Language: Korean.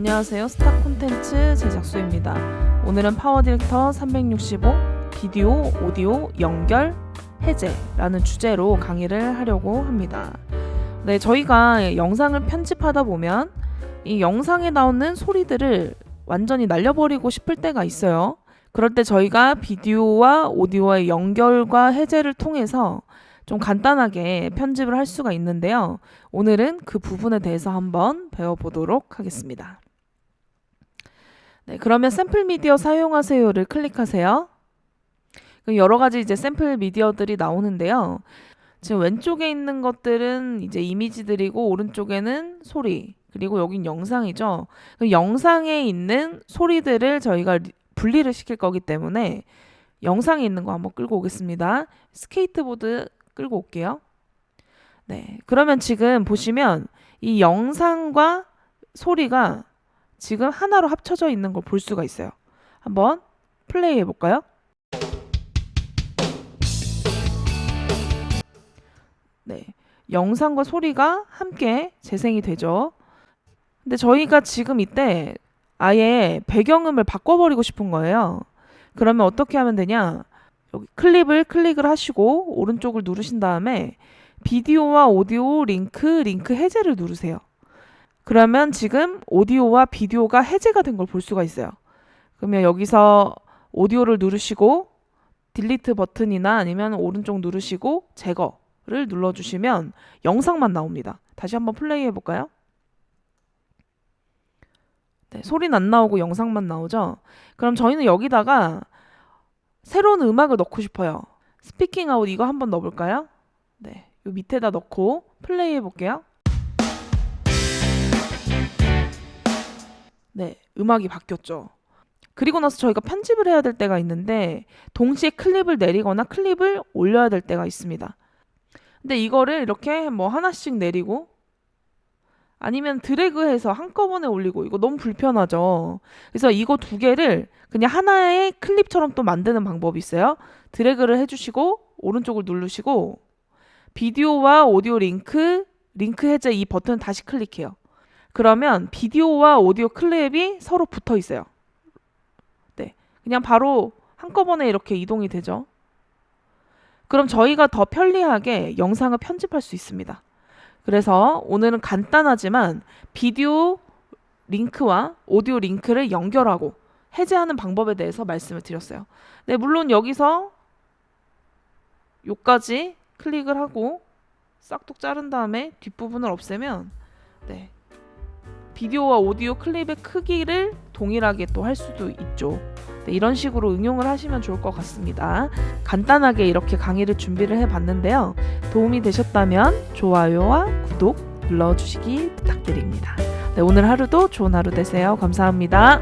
안녕하세요. 스타 콘텐츠 제작소입니다. 오늘은 파워 디렉터 365 비디오, 오디오, 연결, 해제라는 주제로 강의를 하려고 합니다. 네, 저희가 영상을 편집하다 보면 이 영상에 나오는 소리들을 완전히 날려버리고 싶을 때가 있어요. 그럴 때 저희가 비디오와 오디오의 연결과 해제를 통해서 좀 간단하게 편집을 할 수가 있는데요. 오늘은 그 부분에 대해서 한번 배워보도록 하겠습니다. 네, 그러면 샘플 미디어 사용하세요를 클릭하세요. 여러 가지 이제 샘플 미디어들이 나오는데요. 지금 왼쪽에 있는 것들은 이제 이미지들이고 오른쪽에는 소리 그리고 여긴 영상이죠. 영상에 있는 소리들을 저희가 리- 분리를 시킬 거기 때문에 영상에 있는 거 한번 끌고 오겠습니다. 스케이트보드 끌고 올게요. 네. 그러면 지금 보시면 이 영상과 소리가 지금 하나로 합쳐져 있는 걸 볼 수가 있어요. 한번 플레이 해볼까요? 네. 영상과 소리가 함께 재생이 되죠. 근데 저희가 지금 이때 아예 배경음을 바꿔버리고 싶은 거예요. 그러면 어떻게 하면 되냐? 여기 클립을 클릭을 하시고 오른쪽을 누르신 다음에 비디오와 오디오 링크 링크 해제를 누르세요. 그러면 지금 오디오와 비디오가 해제가 된 걸 볼 수가 있어요. 그러면 여기서 오디오를 누르시고 딜리트 버튼이나 아니면 오른쪽 누르시고 제거를 눌러주시면 영상만 나옵니다. 다시 한번 플레이 해볼까요? 네, 소리는 안 나오고 영상만 나오죠. 그럼 저희는 여기다가 새로운 음악을 넣고 싶어요. 스피킹 아웃 이거 한번 넣어볼까요? 네, 요 밑에다 넣고 플레이 해볼게요. 네, 음악이 바뀌었죠. 그리고 나서 저희가 편집을 해야 될 때가 있는데 동시에 클립을 내리거나 클립을 올려야 될 때가 있습니다. 근데 이거를 이렇게 뭐 하나씩 내리고 아니면 드래그해서 한꺼번에 올리고 이거 너무 불편하죠. 그래서 이거 두 개를 그냥 하나의 클립처럼 또 만드는 방법이 있어요. 드래그를 해주시고 오른쪽을 누르시고 비디오와 오디오 링크 링크 해제 이 버튼 다시 클릭해요. 그러면 비디오와 오디오 클립이 서로 붙어 있어요. 네, 그냥 바로 한꺼번에 이렇게 이동이 되죠. 그럼 저희가 더 편리하게 영상을 편집할 수 있습니다. 그래서 오늘은 간단하지만 비디오 링크와 오디오 링크를 연결하고 해제하는 방법에 대해서 말씀을 드렸어요. 네, 물론 여기서 요까지 클릭을 하고 싹둑 자른 다음에 뒷부분을 없애면 네. 비디오와 오디오 클립의 크기를 동일하게 또 할 수도 있죠. 네, 이런 식으로 응용을 하시면 좋을 것 같습니다. 간단하게 이렇게 강의를 준비를 해 봤는데요. 도움이 되셨다면 좋아요와 구독 눌러주시기 부탁드립니다. 네, 오늘 하루도 좋은 하루 되세요. 감사합니다.